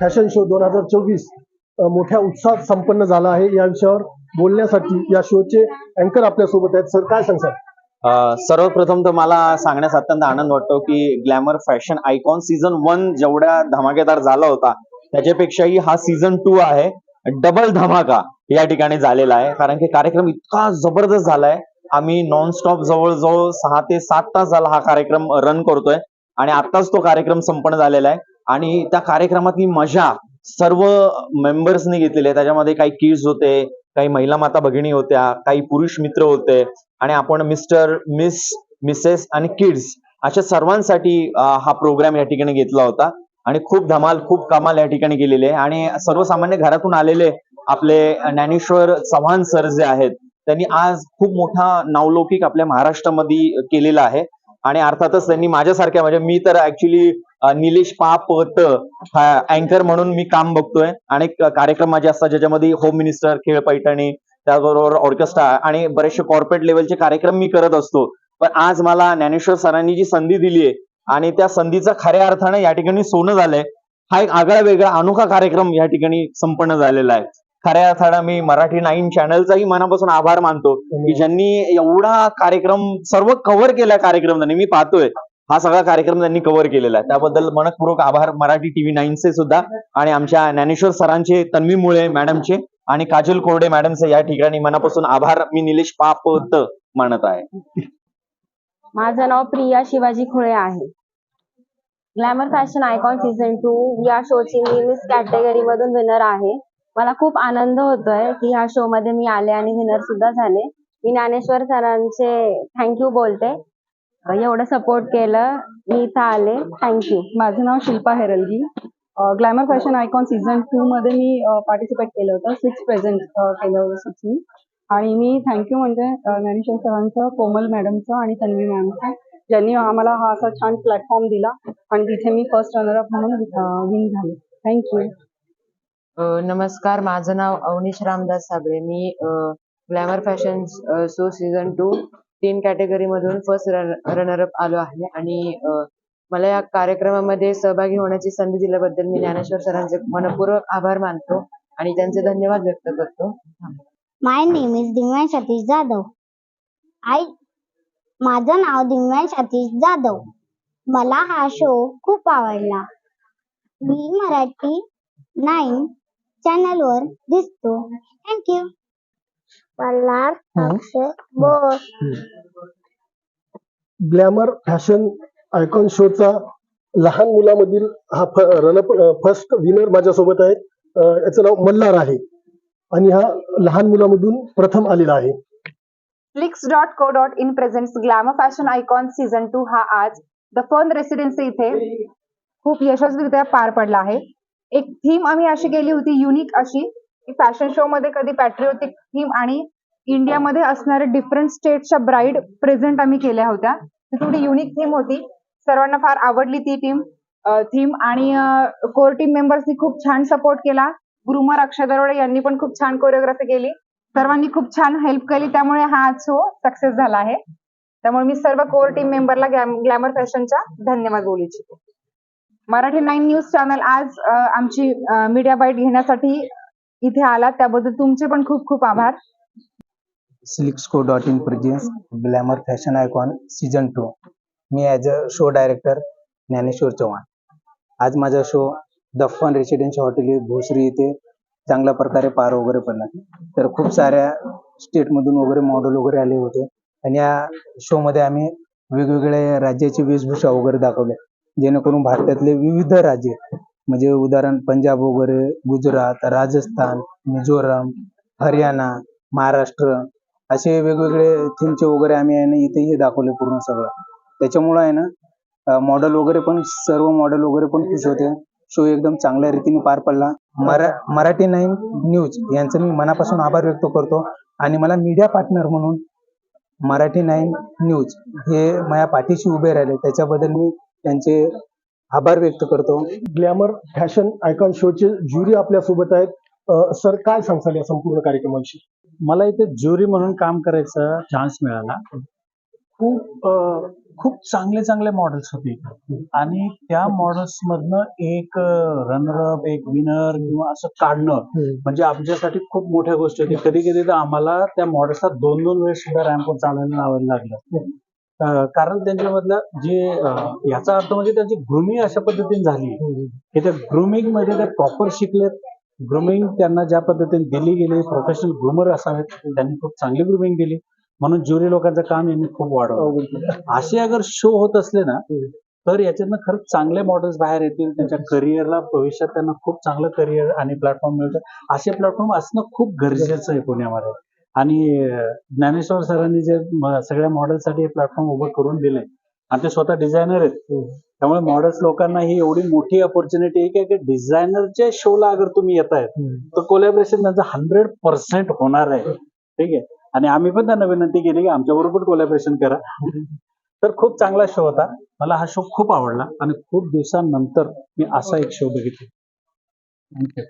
Fashion show दोन हजार चोवीस मोठ्या उत्साहात संपन्न झाला आहे या विषयावर बोलण्यासाठी या शोचे अँकर आपल्यासोबत आहेत. सर काय सांगतात सर्वप्रथम तर मला सांगण्यास अत्यंत आनंद वाटतो की glamour fashion icon season one जेवढ्या धमाकेदार झाला होता त्याच्यापेक्षाही हा सीझन टू आहे. डबल धमाका या ठिकाणी झालेला आहे. कारण की कार्यक्रम इतका जबरदस्त झालाय. आम्ही नॉनस्टॉप जवळजवळ सहा ते सात तास झाला हा कार्यक्रम रन करतोय. आणि आताच तो कार्यक्रम संपन्न झालेला आहे. आणि त्या कार्यक्रमातली मजा सर्व मेंबर्सनी घेतलेली आहे. त्याच्यामध्ये काही किड्स होते काही महिला माता भगिनी होत्या काही पुरुष मित्र होते आणि आपण मिस्टर मिस मिसेस आणि किड्स अशा सर्वांसाठी हा प्रोग्राम या ठिकाणी घेतला होता. आणि खूप धमाल खूप कमाल या ठिकाणी केलेली आहे. आणि सर्वसामान्य घरातून आलेले आपले ज्ञानेश्वर चव्हाण सर जे आहेत त्यांनी आज खूप मोठा नावलौकिक आपल्या महाराष्ट्रामध्ये केलेला आहे. आणि अर्थातच त्यांनी माझ्यासारख्या म्हणजे मी तर ऍक्च्युली निलेश पापत अँकर म्हणून मी काम बघतोय. आणि कार्यक्रम माझे असतात ज्याच्यामध्ये होम मिनिस्टर खेळ पैठणी त्याचबरोबर ऑर्केस्ट्रा आणि बरेचसे कॉर्पोरेट लेवलचे कार्यक्रम मी करत असतो. पण आज मला ज्ञानेश्वर सरांनी जी संधी दिली आहे आणि त्या संधीचा खऱ्या अर्थानं या ठिकाणी सोनं झालंय हा एक आगळा वेगळा अनोखा कार्यक्रम या ठिकाणी संपन्न झालेला आहे. खऱ्या अर्थानं मी मराठी नाईन चॅनलचाही मनापासून आभार मानतो. की ज्यांनी एवढा कार्यक्रम सर्व कव्हर केला कार्यक्रम त्यांनी मी पाहतोय हा सगळा कार्यक्रम त्यांनी कव्हर केलेला आहे. त्याबद्दल मनपूर्वक आभार मराठी टीव्ही नाईनचे सुद्धा आणि आमच्या ज्ञानेश्वर सरांचे तन्वी मुळे मॅडमचे आणि काजल कोरडे मॅडमचे या ठिकाणी मनापासून आभार मी निलेश पापत मानत आहे. माझं नाव प्रिया शिवाजी खुळे आहे. Glamour fashion icon season two या शोची मी मिस कॅटेगरी मधून विनर आहे. मला खूप आनंद होतोय की ह्या शो मध्ये मी आले आणि विनर सुद्धा झाले. मी ज्ञानेश्वर सरांचे थँक्यू बोलते. एवढं सपोर्ट केलं. मी इथं आले. थँक्यू माझं नाव Shilpa Heralgi. Glamour fashion icon season two मध्ये मी पार्टिसिपेट केलं होतं. सिक्स प्रेझेंट केलं होतं सिक्स मी आणि मी थँक्यू म्हणजे ज्ञानेश्वर सरांचं कोमल मॅडमचं आणि तन्वी मॅमचं ज्यांनी आम्हाला हा असा छान प्लॅटफॉर्म दिला. आणि तिथे मी फर्स्ट रनरअप म्हणून विन झाले. थँक्यू नमस्कार माझं नाव अवनीश रामदास साबळे. मी glamour fashion show season two तीन कॅटेगरी मधून फर्स्ट रनर अप आलो आहे आणि मला या कार्यक्रमामध्ये सहभागी होण्याची संधी दिल्याबद्दल मी ज्ञानेश्वर सरांचे मनपूर्वक आभार मानतो आणि त्यांचे धन्यवाद व्यक्त करतो. My name is Divyansh Satish Jadhav I माझं नाव दिव्यांश सतीश जाधव मला हा शो खूप आवडला. मी मराठी नाईन चॅनल वर दिसतो थँक्यू मला Akshay Bose. Glamour fashion icon शोचा लहान मुलामधील हा रनअप फर्स्ट विनर माझ्यासोबत आहेत. अं, याचं नाव मल्हार आहे. आणि हा लहान मुलामधून प्रथम आलेला आहे. Flix dot co dot in presents glamour fashion icon season two हा आज द फन रेसिडेन्सी इथे खूप यशस्वीरित्या पार पडला आहे. एक थीम आम्ही अशी केली होती युनिक अशी की फॅशन शो मध्ये कधी पॅट्रिओटिक थीम आणि इंडियामध्ये असणारे डिफरंट स्टेटच्या ब्राईड प्रेझेंट आम्ही केल्या होत्या. ती थोडी युनिक थीम होती. सर्वांना फार आवडली ती टीम थीम आणि कोर टीम मेंबर्सनी खूप छान सपोर्ट केला. ग्रुमर अक्षय दरोडे यांनी पण खूप छान कोरिओग्राफी केली. सर्वांनी खूप छान हेल्प केली. त्यामुळे हा शो सक्सेस झाला आहे. त्यामुळे मी सर्व कोर टीम मेंबरला ग्लॅमर फॅशनच्या धन्यवाद बोलू इच्छिते. मराठी नाईन न्यूज चॅनल आज आमची मीडिया बाईट घेण्यासाठी इथे आला त्याबद्दल तुमचे पण खूप खूप आभार. सिलिक्सको dot in presents glamour fashion icon season two. Me as a show director Dnyaneshwar Chavan. आज माझा शो दफन फन रेसिडेन्सी हॉटेल भोसरी इथे चांगल्या प्रकारे पार वगैरे पडला. तर खूप साऱ्या स्टेटमधून वगैरे मॉडेल वगैरे आले होते. आणि या शोमध्ये आम्ही वेगवेगळ्या राज्याची वेशभूषा वगैरे दाखवल्या. जेणेकरून भारतातले विविध राज्य म्हणजे उदाहरण पंजाब वगैरे गुजरात राजस्थान मिझोराम हरियाणा महाराष्ट्र असे वेगवेगळे थीमचे वगैरे आम्ही आहे ना इथे हे दाखवले पूर्ण सगळं. त्याच्यामुळं आहे ना मॉडेल वगैरे पण सर्व मॉडेल वगैरे पण खुश होते. शो एकदम चांगल्या रीतीने पार पडला. मरा मराठी नाईन न्यूज यांचं मी मनापासून आभार व्यक्त करतो. आणि मला मीडिया पार्टनर म्हणून मराठी नाईन न्यूज हे माझ्या पाठीशी उभे राहिले. त्याच्याबद्दल मी त्यांचे आभार व्यक्त करतो. ग्लॅमर फॅशन आयकॉन शोचे ज्युरी आपल्यासोबत आहेत. अं, सर काय सांगसाल या संपूर्ण कार्यक्रमाविषयी? मला इथे ज्युरी म्हणून काम करायचा चान्स मिळाला. खूप खूप चांगले चांगले मॉडेल्स होते आणि त्या मॉडेल्स मधनं एक रनरअप एक विनर किंवा असं काढणं म्हणजे आमच्यासाठी खूप मोठ्या गोष्टी होती कधी कधी तर आम्हाला त्या मॉडेल्सला दोन दोन वेळेस सुद्धा रॅम्पवर चालायला लावायला लागलं. कारण त्यांच्यामधलं जे याचा अर्थ म्हणजे त्यांची ग्रुमिंग अशा पद्धतीने झाली. की त्या ग्रुमिंगमध्ये ते प्रॉपर शिकलेत. ग्रुमिंग त्यांना ज्या पद्धतीने दिली गेली प्रोफेशनल ग्रुमर असावेत. त्यांनी खूप चांगली ग्रुमिंग दिली. म्हणून ज्युरी लोकांचं काम यांनी खूप वाढवलं. असे अगर शो होत असले ना तर याच्यातनं खरंच चांगले मॉडेल्स बाहेर येतील. त्यांच्या करिअरला भविष्यात त्यांना खूप चांगलं करिअर आणि प्लॅटफॉर्म मिळतं. असे प्लॅटफॉर्म असणं खूप गरजेचं आहे पुण्यामध्ये. आणि ज्ञानेश्वर सरांनी जे सगळ्या मॉडेलसाठी प्लॅटफॉर्म उभं करून दिले आणि ते स्वतः डिझायनर आहेत. त्यामुळे मॉडेल्स लोकांना ही एवढी मोठी ऑपॉर्च्युनिटी आहे की डिझायनरच्या शोला अगर तुम्ही येत आहेत तर कोलॅबरेशन त्यांचं हंड्रेड पर्सेंट होणार आहे. ठीक आहे? आणि आम्ही पण त्यांना विनंती केली की आमच्या बरोबर कोलॅबरेशन करा. तर खूप चांगला शो होता. मला हा शो खूप आवडला. आणि खूप दिवसांनंतर मी असा एक शो बघितला. थँक्यू